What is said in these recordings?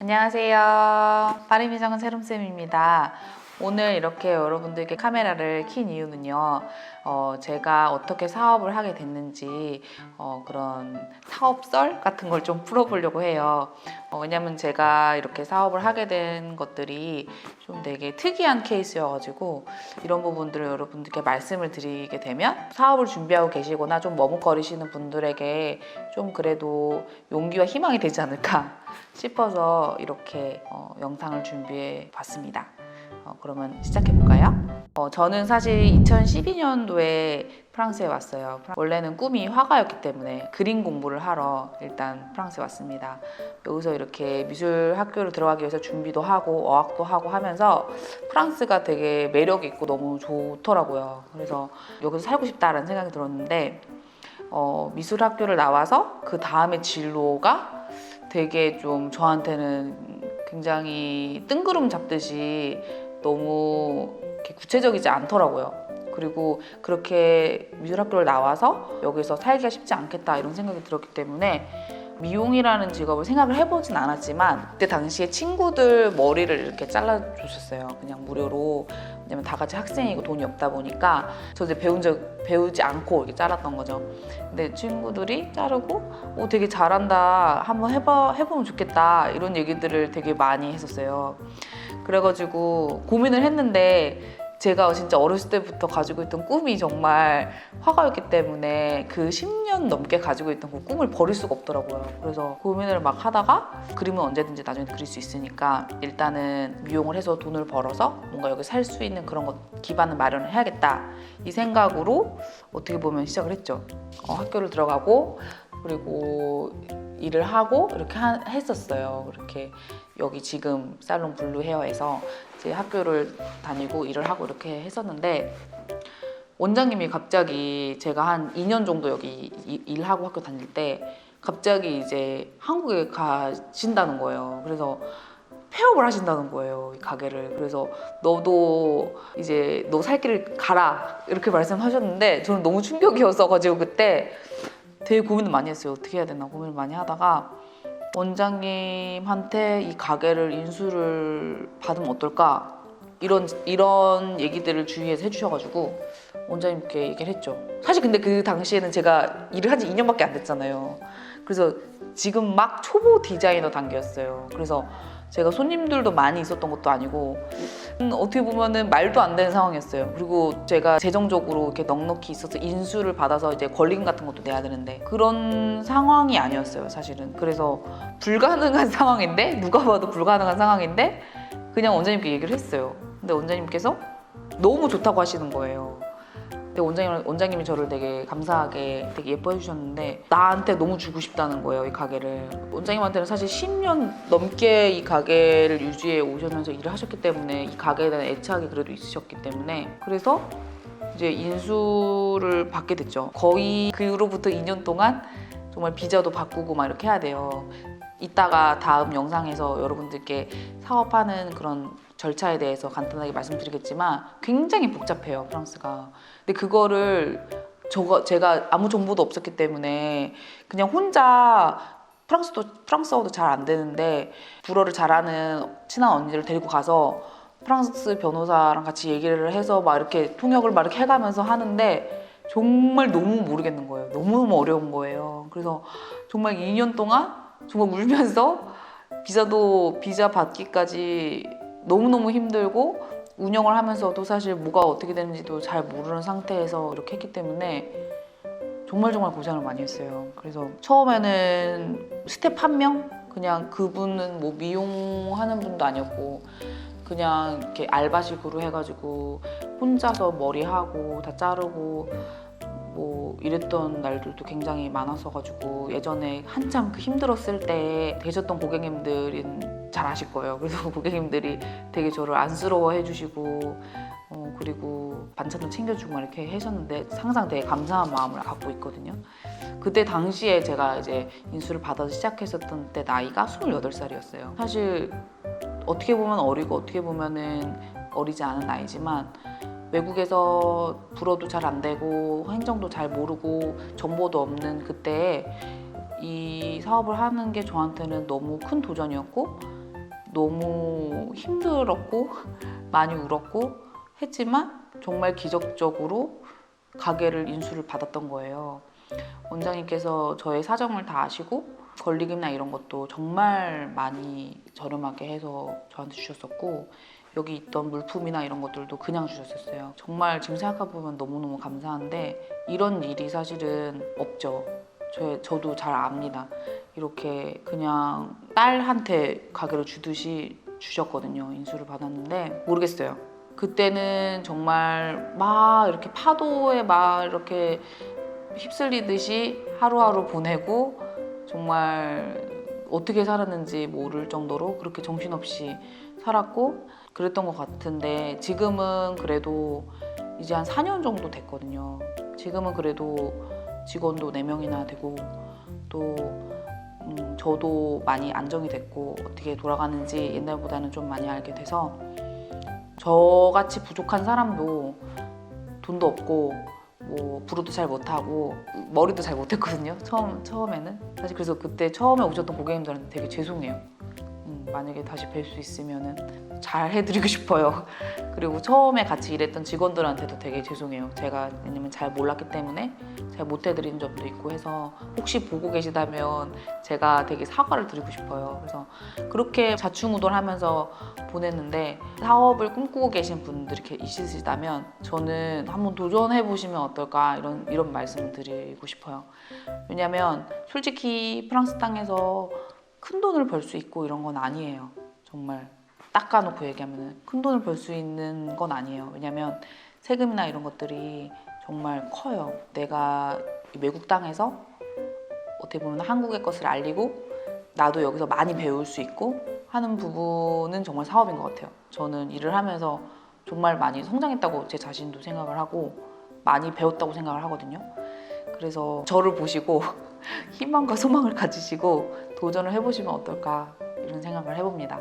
안녕하세요. 빠르미정은 세롬쌤입니다. 오늘 이렇게 여러분들께 카메라를 킨 이유는요, 어, 제가 어떻게 사업을 하게 됐는지, 어, 그런 사업설 같은 걸 좀 풀어보려고 해요. 어, 왜냐면 제가 이렇게 사업을 하게 된 것들이 좀 되게 특이한 케이스여가지고, 이런 부분들을 여러분들께 말씀을 드리게 되면, 사업을 준비하고 계시거나 좀 머뭇거리시는 분들에게 좀 그래도 용기와 희망이 되지 않을까 싶어서 이렇게 어, 영상을 준비해 봤습니다. 어, 그러면 시작해 볼까요? 어, 저는 사실 2012년도에 프랑스에 왔어요. 원래는 꿈이 화가였기 때문에 그림 공부를 하러 일단 프랑스에 왔습니다. 여기서 이렇게 미술 학교를 들어가기 위해서 준비도 하고 어학도 하고 하면서 프랑스가 되게 매력 있고 너무 좋더라고요. 그래서 여기서 살고 싶다라는 생각이 들었는데 어, 미술 학교를 나와서 그 다음에 진로가 되게 좀 저한테는 굉장히 뜬구름 잡듯이 너무 구체적이지 않더라고요. 그리고 그렇게 미술학교를 나와서 여기서 살기가 쉽지 않겠다 이런 생각이 들었기 때문에 미용이라는 직업을 생각을 해보진 않았지만 그때 당시에 친구들 머리를 이렇게 잘라주셨어요. 그냥 무료로. 왜냐면 다 같이 학생이고 돈이 없다 보니까 저 이제 배운 적 배우지 않고 이렇게 잘랐던 거죠. 근데 친구들이 자르고 오 되게 잘한다 한번 해봐 해보면 좋겠다 이런 얘기들을 되게 많이 했었어요. 그래가지고 고민을 했는데 제가 진짜 어렸을 때부터 가지고 있던 꿈이 정말 화가였기 때문에 그 10년 넘게 가지고 있던 그 꿈을 버릴 수가 없더라고요. 그래서 고민을 막 하다가 그림은 언제든지 나중에 그릴 수 있으니까 일단은 미용을 해서 돈을 벌어서 뭔가 여기 살 수 있는 그런 것 기반을 마련을 해야겠다 이 생각으로 어떻게 보면 시작을 했죠. 어, 학교를 들어가고 그리고 일을 하고 이렇게 하- 했었어요. 이렇게 여기 지금 살롱 블루 헤어에서 이제 학교를 다니고 일을 하고 이렇게 했었는데 원장님이 갑자기 제가 한 2년 정도 여기 이- 일하고 학교 다닐 때 갑자기 이제 한국에 가신다는 거예요. 그래서 폐업을 하신다는 거예요, 이 가게를. 그래서 너도 이제 너 살 길을 가라 이렇게 말씀하셨는데 저는 너무 충격이었어 가지고 그때 되게 고민을 많이 했어요. 어떻게 해야 되나 고민을 많이 하다가 원장님한테 이 가게를 인수를 받으면 어떨까 이런 이런 얘기들을 주위에서 해주셔가지고 원장님께 얘기를 했죠. 사실 근데 그 당시에는 제가 일을 한 지 2년밖에 안 됐잖아요. 그래서 지금 막 초보 디자이너 단계였어요. 그래서 제가 손님들도 많이 있었던 것도 아니고 음, 어떻게 보면은 말도 안 되는 상황이었어요. 그리고 제가 재정적으로 이렇게 넉넉히 있어서 인수를 받아서 이제 권리금 같은 것도 내야 되는데 그런 상황이 아니었어요, 사실은. 그래서 불가능한 상황인데? 누가 봐도 불가능한 상황인데? 그냥 원장님께 얘기를 했어요. 근데 원장님께서 너무 좋다고 하시는 거예요. 근데 원장님, 원장님이 저를 되게 감사하게 되게 예뻐해 주셨는데 나한테 너무 주고 싶다는 거예요 이 가게를. 원장님한테는 사실 10년 넘게 이 가게를 유지해 오시면서 일을 하셨기 때문에 이 가게에 대한 애착이 그래도 있으셨기 때문에 그래서 이제 인수를 받게 됐죠. 거의 그 이후로부터 2년 동안 정말 비자도 바꾸고 막 이렇게 해야 돼요 이따가 다음 영상에서 여러분들께 사업하는 그런 절차에 대해서 간단하게 말씀드리겠지만 굉장히 복잡해요 프랑스가 근데 그거를 저가 제가 아무 정보도 없었기 때문에 그냥 혼자 프랑스도 프랑스어도 잘 안 되는데 불어를 잘하는 친한 언니를 데리고 가서 프랑스 변호사랑 같이 얘기를 해서 막 이렇게 통역을 막 이렇게 해가면서 하는데 정말 너무 모르겠는 거예요. 너무너무 어려운 거예요. 그래서 정말 2년 동안 정말 울면서 비자도 비자 받기까지 너무너무 힘들고 운영을 하면서도 사실 뭐가 어떻게 되는지도 잘 모르는 상태에서 이렇게 했기 때문에 정말 정말 고생을 많이 했어요. 그래서 처음에는 스텝 한 명? 그냥 그분은 뭐 미용하는 분도 아니었고 그냥 이렇게 알바식으로 해가지고 혼자서 머리하고 다 자르고 뭐 이랬던 날들도 굉장히 많았어가지고 예전에 한참 그 힘들었을 때 되셨던 고객님들은 잘 아실 거예요. 그래서 고객님들이 되게 저를 안쓰러워 해 주시고 어, 그리고 반찬도 챙겨주고 막 이렇게 하셨는데 항상 되게 감사한 마음을 갖고 있거든요. 그때 당시에 제가 이제 인수를 받아서 시작했었던 때 나이가 28살이었어요. 사실 어떻게 보면 어리고 어떻게 보면은 어리지 않은 나이지만 외국에서 불어도 잘 안 되고 행정도 잘 모르고 정보도 없는 그때에 이 사업을 하는 게 저한테는 너무 큰 도전이었고 너무 힘들었고 많이 울었고 했지만 정말 기적적으로 가게를 인수를 받았던 거예요. 원장님께서 저의 사정을 다 아시고 권리금이나 이런 것도 정말 많이 저렴하게 해서 저한테 주셨었고 여기 있던 물품이나 이런 것들도 그냥 주셨었어요. 정말 지금 생각해보면 너무너무 감사한데 이런 일이 사실은 없죠. 저, 저도 잘 압니다. 이렇게 그냥 딸한테 가게를 주듯이 주셨거든요. 인수를 받았는데 모르겠어요. 그때는 정말 막 이렇게 파도에 막 이렇게 휩쓸리듯이 하루하루 보내고 정말 어떻게 살았는지 모를 정도로 그렇게 정신없이 살았고 그랬던 것 같은데 지금은 그래도 이제 한 4년 정도 됐거든요. 지금은 그래도 직원도 4명이나 되고 또 음, 저도 많이 안정이 됐고 어떻게 돌아가는지 옛날보다는 좀 많이 알게 돼서 저같이 부족한 사람도 돈도 없고 뭐 부르도 잘 못하고 머리도 잘 못했거든요 처음 처음에는 사실 그래서 그때 처음에 오셨던 고객님들한테 되게 죄송해요. 음, 만약에 다시 뵐 수 있으면은 잘 해드리고 싶어요. 그리고 처음에 같이 일했던 직원들한테도 되게 죄송해요. 제가 왜냐면 잘 몰랐기 때문에 잘 못해드린 점도 있고 해서 혹시 보고 계시다면 제가 되게 사과를 드리고 싶어요. 그래서 그렇게 자충우돌하면서 보냈는데 사업을 꿈꾸고 계신 분들이 있으시다면 저는 한번 도전해 보시면 어떨까 이런 이런 말씀을 드리고 싶어요. 왜냐면 솔직히 프랑스 땅에서 큰 돈을 벌 수 있고 이런 건 아니에요. 정말 닦아놓고 얘기하면 큰 돈을 벌 수 있는 건 아니에요. 왜냐면 세금이나 이런 것들이 정말 커요. 내가 이 외국 땅에서 어떻게 보면 한국의 것을 알리고 나도 여기서 많이 배울 수 있고 하는 부분은 정말 사업인 것 같아요. 저는 일을 하면서 정말 많이 성장했다고 제 자신도 생각을 하고 많이 배웠다고 생각을 하거든요. 그래서 저를 보시고 희망과 소망을 가지시고 도전을 해보시면 어떨까 이런 생각을 해봅니다.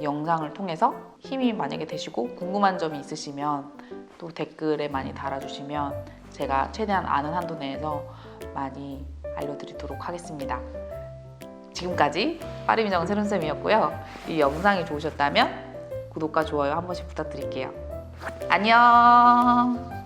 이 영상을 통해서 힘이 만약에 되시고 궁금한 점이 있으시면 또 댓글에 많이 달아주시면 제가 최대한 아는 한도 내에서 많이 알려드리도록 하겠습니다. 지금까지 빠르미정 새론쌤이었고요. 이 영상이 좋으셨다면 구독과 좋아요 한 번씩 부탁드릴게요. 안녕!